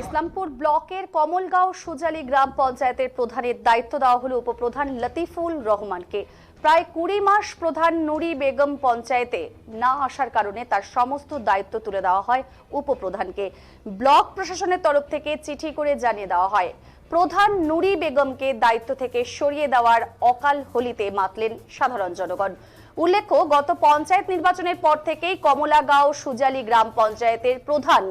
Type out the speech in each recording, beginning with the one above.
ইসলামপুর ব্লকের কমলগাঁও সুজালি গ্রাম পঞ্চায়েতের প্রধানের দায়িত্ব দেওয়া হলো উপপ্রধান লতিফুল রহমানকে। প্রায় কুড়ি মাস প্রধান নুরি বেগম পঞ্চায়েতে না আসার কারণে তার সমস্ত দায়িত্ব তুলে দেওয়া হয় উপপ্রধানকে। ব্লক প্রশাসনের তরফ থেকে চিঠি করে জানিয়ে দেওয়া হয়, প্রধান নুরি বেগমকে দায়িত্ব থেকে সরিয়ে দেওয়ার অকাল হোলিতে মাতলেন সাধারণ জনগণ। উল্লেখ্য, গত পঞ্চায়েত নির্বাচনের পর থেকেই কমলাগাঁও সুজালি গ্রাম পঞ্চায়েতের প্রধান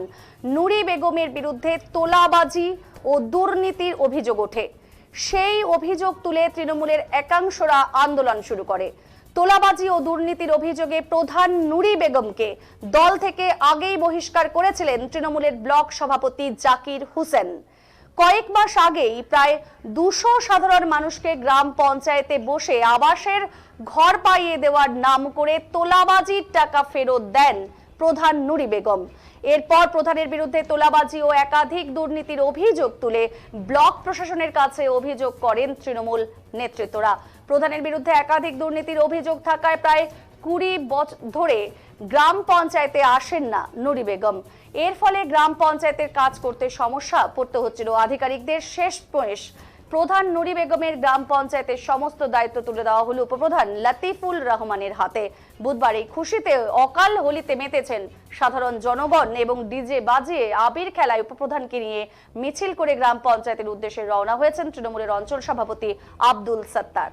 নুরি বেগমের বিরুদ্ধে তোলাবাজি ও দুর্নীতির অভিযোগ ওঠে। সেই অভিযোগ তুলে তৃণমূলের একাংশরা আন্দোলন শুরু করে। তোলাবাজি ও দুর্নীতির অভিযোগে প্রধান নুরি বেগমকে দল থেকে আগেই বহিষ্কার করেছিলেন তৃণমূলের ব্লক সভাপতি জাকির হুসেন। কয়েক মাস আগেই প্রায় দুশো সাধারণ মানুষকে গ্রাম পঞ্চায়েতে বসে আবাসের ঘর পাইয়ে দেওয়ার নাম করে তোলাবাজির টাকা ফেরত দেন প্রধান নুরি বেগম। এরপর প্রধানের বিরুদ্ধে তোলাবাজি ও একাধিক দুর্নীতির অভিযোগ তুলে ব্লক প্রশাসনের কাছে অভিযোগ করেন তৃণমূল নেতৃত্বরা। প্রধানের বিরুদ্ধে একাধিক দুর্নীতির অভিযোগ থাকায় প্রায় কুড়ি বছর ধরে গ্রাম পঞ্চায়েতে আসেন না নুরি বেগম। এর ফলে গ্রাম পঞ্চায়েতের কাজ করতে সমস্যা পড়তে হচ্ছিল। আধিকারিকদের শেষ প্রয়াস প্রধান নুরি বেগমের গ্রাম পঞ্চায়েতের সমস্ত দায়িত্ব তুলে দেওয়া হলো উপপ্রধান লতিফুল রহমানের হাতে। বুধবার এই খুশিতে অকাল হোলিতে মেতেছেন সাধারণ জনগণ এবং ডিজে বাজিয়ে আবির খেলায় উপপ্রধানকে নিয়ে মিছিল করে গ্রাম পঞ্চায়েতের উদ্দেশ্যে রওনা হয়েছেন তৃণমূলের অঞ্চল সভাপতি আব্দুল সত্তার।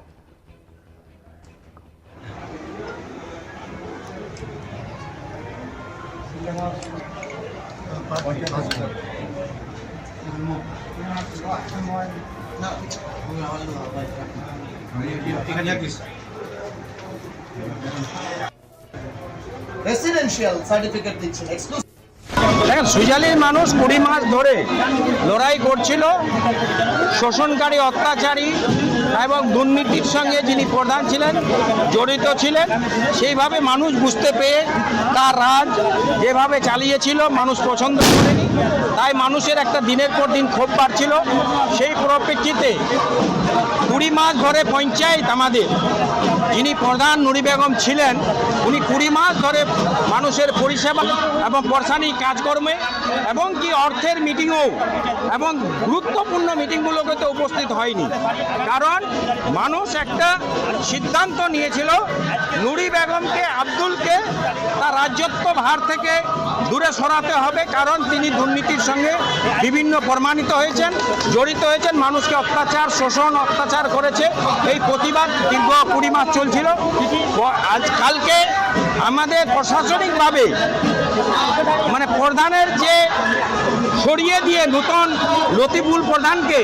রেসিডেন্সিয়াল সার্টিফিকেট দিচ্ছেন এক্সক্লুসিভ দেখেন, সুজালির মানুষ কুড়ি মাস ধরে লড়াই করছিল, শোষণকারী, অত্যাচারী এবং দুর্নীতির সঙ্গে যিনি প্রধান ছিলেন, জড়িত ছিলেন, সেইভাবে মানুষ বুঝতে পেয়ে তার রাজ যেভাবে চালিয়েছিল, মানুষ পছন্দ করেনি। তাই মানুষের একটা দিনের পর দিন ক্ষোভ বাড়ছিল। সেই পরিপ্রেক্ষিতে কুড়ি মাস ধরে পঞ্চায়েত আমাদের, যিনি প্রধান নুরি বেগম ছিলেন, উনি কুড়ি মাস ধরে মানুষের পরিষেবা এবং পরশানি কাজকর্মে এবং কি অর্থের মিটিংও এবং গুরুত্বপূর্ণ মিটিংগুলোকে তো উপস্থিত হয়নি। কারণ মানুষ একটা সিদ্ধান্ত নিয়েছিল, নুরি বেগমকে আব্দুলকে রাজ্যত্ব ভার থেকে দূরে সরাতে হবে, কারণ তিনি দুর্নীতির সঙ্গে বিভিন্ন প্রমাণিত হয়েছেন, জড়িত হয়েছেন, মানুষকে অত্যাচার, শোষণ, অত্যাচার করেছে। এই প্রতিবাদ দীর্ঘ কুড়ি মাস চলছিল। আজ কালকে আমাদের প্রশাসনিকভাবে মানে প্রধানের যে সরিয়ে দিয়ে নতুন লতিফুল প্রধানকে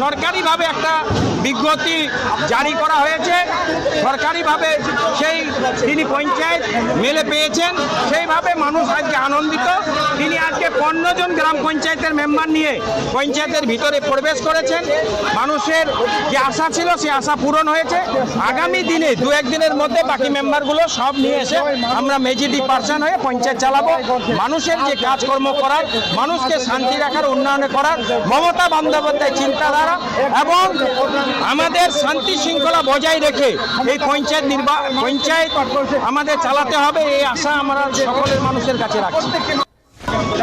সরকারিভাবে একটা বিজ্ঞপ্তি জারি করা হয়েছে। সরকারিভাবে সেই তিনি পঞ্চায়েত মেলে পেয়েছেন। সেইভাবে মানুষ আজকে আনন্দিত। তিনি আজকে পনেরো জন গ্রাম পঞ্চায়েতের মেম্বার নিয়ে পঞ্চায়েতের ভিতরে প্রবেশ করেছেন। মানুষের যে আশা ছিল, সে আশা পূরণ হয়েছে। আগামী দিনে দু একদিনের মধ্যে বাকি মেম্বারগুলো সব নিয়ে এসে আমরা মেজিটি পার্সন হয়ে পঞ্চায়েত চালাবো। মানুষের যে কাজকর্ম করার, মানুষকে শান্তি রাখার উন্নয়ন করার মমতা বন্দ্যোপাধ্যায় চিন্তাধারা এবং আমাদের শান্তি শৃঙ্খলা বজায় রেখে এই পঞ্চায়েত নির্বা, পঞ্চায়েত আমাদের চালাতে হবে, এই আশা আমরা সকলের মানুষের কাছে রাখছি।